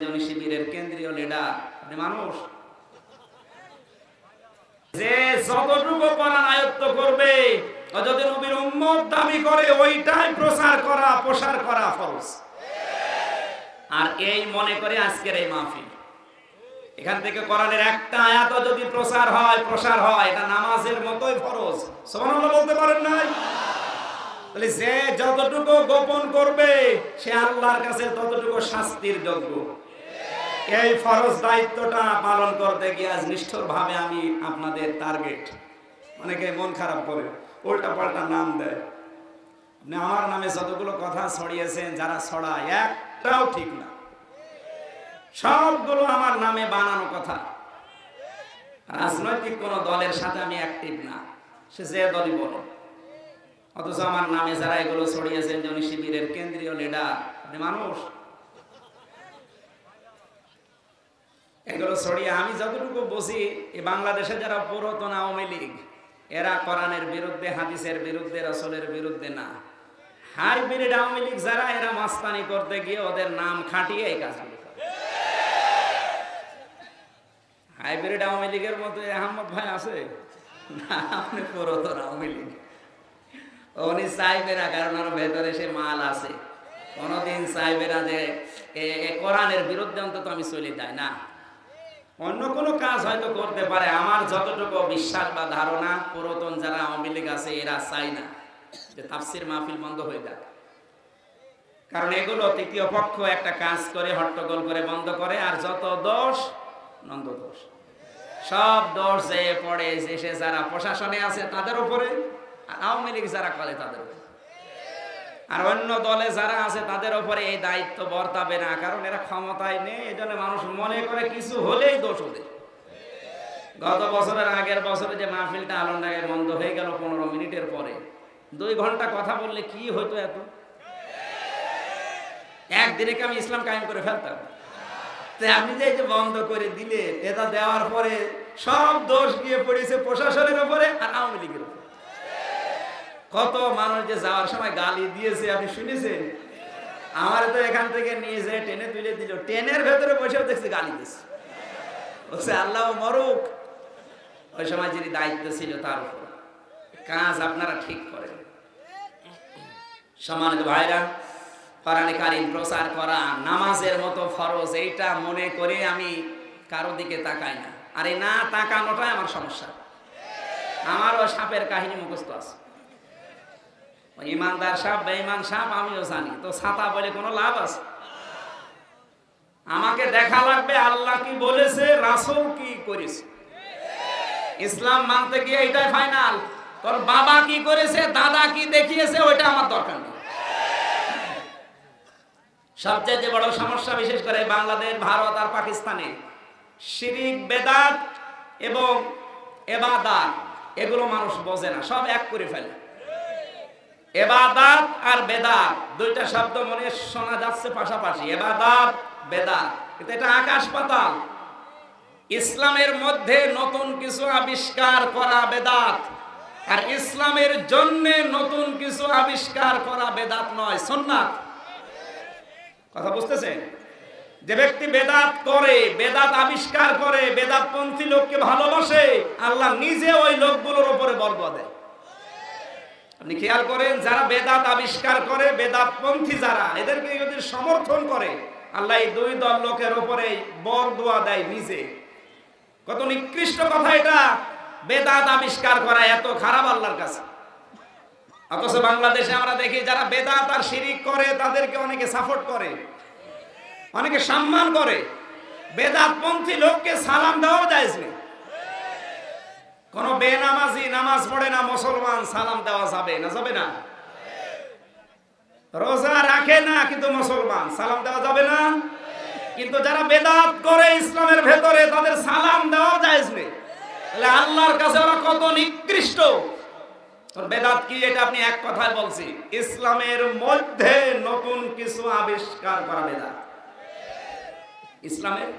উনি শিবিরের কেন্দ্রীয় লিডার আপনি মানুষ। যে যতটুকু কোরআন আয়ত্ত করবে যদি নবীর উম্মত দাবি করে, ওইটাই প্রচার করা, প্রসার করা ফরজ। আর এই মনে করে আজকের এই মাহফিল। এখান থেকে কোরআনের একটা আয়াত যদি প্রচার হয়, প্রসার হয়, এটা নামাজের মতোই ফরজ। সুবহানাল্লাহ বলতে পারেন নাই? তাহলে যে যতটুকু গোপন করবে, সে আল্লাহর কাছে ততটুকু শাস্তির যোগ্য। এই ফরজ দায়িত্বটা পালন করতে গিয়ে আজ নিষ্ঠুর ভাবে আমি আপনাদের টার্গেট অনেকে মন খারাপ করে, উল্টা পাল্টা নাম দেয়। আমার নামে যতগুলো কথা ছড়িয়েছেন, যারা ছড়ায়, একটাও ঠিক না। সবগুলো আমার নামে বানানো কথা। রাজনৈতিক কোন দলের সাথে আমি অ্যাক্টিভ না। সে যে দলই বলো অথচ আমার নামে যারা এগুলো ছড়িয়েছেন উনি শিবিরের কেন্দ্রীয় লিডার মানুষ এগুলো ছড়িয়ে আমি যতটুকু এই বাংলাদেশে যারা পুরাতন আওয়ামী লীগ, এরা কোরআনের বিরুদ্ধে, হাদিসের বিরুদ্ধে, রসলের বিরুদ্ধে না। হাইব্রিড আওয়ামী লীগ যারা, এরা মাস্তানি করতে গিয়ে ওদের নাম খাটিয়ে এই করে। হাইব্রিড আওয়ামী লীগের মতো আহমদ ভাই আছে? না, আপনি পুরাতন আওয়ামী লীগ। উনি চাইবে কারণ ওর ভেতরে সে মাল আছে। কোনোদিন চাইবে যে কোরআনের বিরুদ্ধে অন্তত আমি চলে যাই, না। অন্য কোনো কাজ হয়তো করতে পারে। আমার যতটুকু বিশ্বাস বা ধারণা, পুরাতন যারা আওয়ামী লীগ আছে, এরা চাই না যে তাফসির মাহফিল বন্ধ হয়ে যাক। কারণ এগুলো তৃতীয় পক্ষ একটা কাজ করে, হট্টগোল করে বন্ধ করে, আর যত দোষ, নন্দ দোষ। সব দোষ যে পড়ে, যে যারা প্রশাসনে আছে, তাদের উপরে, আর আওয়ামী লীগ যারা করে, তাদের উপরে। আর অন্য দলে যারা আছে, তাদের উপরে এই দায়িত্ব বর্তাবে না, কারণ এরা ক্ষমতায় নেই এই জন্য মানুষ মনে করে কিছু হলেই দোষ ওদের। গত বছরের আগের বছরে যে মাহফিলটা আলন্দায় বন্ধ হয়ে গেল পনেরো মিনিটের পরে, দুই ঘণ্টা কথা বললে কি হতো এত? একদিনে কি আমি ইসলাম কায়েম করে ফেলতাম? তো আপনি যে যে বন্ধ করে দিলে এটা দেওয়ার পরে সব দোষ গিয়ে পড়েছে প্রশাসনের উপরে আর আওয়ামী লীগের উপরে কত মানুষ যে যাওয়ার সময় গালি দিয়েছে, আপনি শুনেছেন? আমার তো এখান থেকে নিয়ে যে টেনে তুলে দিল। ট্রেনের ভেতরে বসেও দেখছি গালি দিচ্ছে। বলছে, আল্লাহ মরুক। ওই সময় যিনি দায়িত্ব ছিল তার উপর। কাজ আপনারা ঠিক করেন। সমানিত ভাইরা, কোরআনে কারিম প্রচার করা, নামাজের মতো ফরজ, এইটা মনে করে আমি কারও দিকে তাকাই না। আরে না তাকানোটাই আমার সমস্যা। আমারও সাপের কাহিনী মুখস্থ আছে। ইমানদার সাপ বেঈমান সাপ আমিও জানি। তো ছাতা বলে কোনো লাভ আছে? আমাকে দেখা লাগবে, আল্লাহ কি বলেছে, রাসূল কি করেছে? ইসলাম মানতে গিয়ে এটাই ফাইনাল তোর বাবা কি করেছে, দাদা কি দেখিয়েছে, ওইটা আমার দরকার নেই। সবচেয়ে বড় সমস্যা বিশেষ করে বাংলাদেশ, ভারত আর পাকিস্তানে। শিরিক, বেদাত এবং এবাদাত, এগুলো মানুষ বোঝে না, সব এক করে ফেলে। এবাদাত আর বেদাত। দুইটা শব্দ মনে শোনা যাচ্ছে পাশাপাশি। এবাদাত, বেদাত। কিন্তু এটা আকাশ পাতাল। ইসলামের মধ্যে নতুন কিছু আবিষ্কার করা বেদাত। আর ইসলামের জন্য নতুন কিছু আবিষ্কার করা বেদাত নয়। সুন্নাত। কথা বুঝতেছেন? যে ব্যক্তি বেদাত করে, বেদাত আবিষ্কার করে, বেদাতপন্থী লোককে ভালোবাসে, আল্লাহ নিজে ওই লোকগুলোর উপরে বর্গ দেয়। আপনি খেয়াল করেন, যারা বেদাত আবিষ্কার করে, বেদাতপন্থী যারা, এদেরকে যদি সমর্থন করে। আল্লাহ দুই দল লোকের উপরে বর দোয়া দেয় নিজে। কত নিকৃষ্ট কথা এটা, বেদাত আবিষ্কার করা এত খারাপ আল্লাহর কাছে। অথচ বাংলাদেশে আমরা দেখি যারা বেদাত আর শিরিক করে, তাদেরকে অনেকে সাপোর্ট করে, অনেকে সম্মান করে। বেদাতপন্থী লোককে সালাম দেওয়াও যায় কোন বেনামাজি, নামাজ পড়ে না মুসলমান সালাম দেওয়া যাবে না যাবে না। রোজা রাখে না কিন্তু মুসলমান, সালাম দেওয়া যাবে না। কিন্তু যারা বেদাত করে ইসলামের ভেতরে, তাদের সালাম দেওয়া যায় তাহলে আল্লাহর কাছে ওরা কত নিকৃষ্ট। বেদাত কি এটা আপনি এক কথায় বলছি। ইসলামের মধ্যে নতুন কিছু আবিষ্কার করা বেদাত। ইসলামের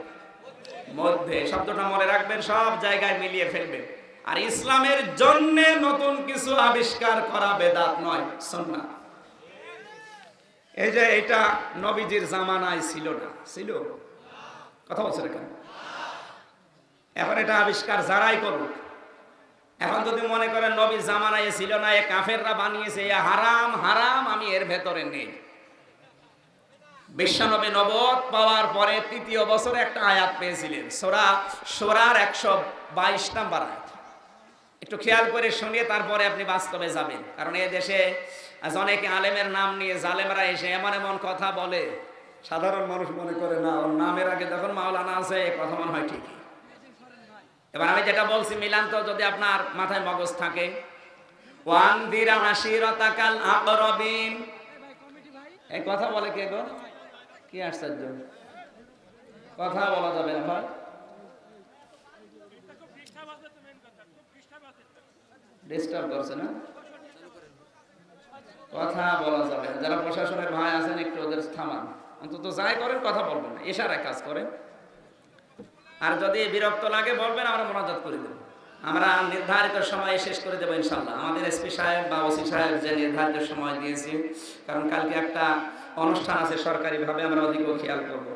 মধ্যে, শব্দটা মনে রাখবেন, সব জায়গায় মিলিয়ে ফেলবেন। আর ইসলামের জন্য নতুন কিছু আবিষ্কার করা বেদাত নয় সন্না এই যে এটা নবীজির জামানায় ছিল না, ছিল? কথা বলছে না কেন? এখন এটা আবিষ্কার যারাই করুক, এখন যদি মনে করেন নবী জামানায় ছিল না, এ কাফেররা বানিয়েছে, এ হারাম হারাম, আমি এর ভেতরে নেই। বিশ্বনবী নবদ পাওয়ার পরে তৃতীয় বছরে একটা আয়াত পেয়েছিলেন, সোরা, সোরার একশো বাইশ নাম্বার আয়াত। একটু খেয়াল করে শুনিয়ে তারপরে আপনি বাস্তবে যাবেন। কারণ এই দেশে আজ অনেকে আলেমের নাম নিয়ে জালেমরা এসে এমন এমন কথা বলে। সাধারণ মানুষ মনে করে, না, ওর নামের আগে যখন মাওলানা আছে কথা মনে হয় ঠিকই। এবার আমি যেটা বলছি, মিলান তো যদি আপনার মাথায় মগজ থাকে। কথা বলে কে গো? কি আশ্চর্য। কথা বলা যাবে না ভাই। ডিস্টার্ব করছে না? কথা বলা যাবে যারা প্রশাসনের ভাই আছেন, একটু ওদের থামান। অন্তত যাই করেন, কথা বলবেন না। এশারায় কাজ করেন। আর যদি বিরক্ত লাগে, বলবেন, আমরা মোনাজাত করে দেবো। আমরা নির্ধারিত সময়ে শেষ করে দেবো ইনশাল্লাহ আমাদের এসপি সাহেব বা ওসি সাহেব যে নির্ধারিত সময় দিয়েছি, কারণ কালকে একটা অনুষ্ঠান আছে সরকারিভাবে, আমরা ওদিকেও খেয়াল করব।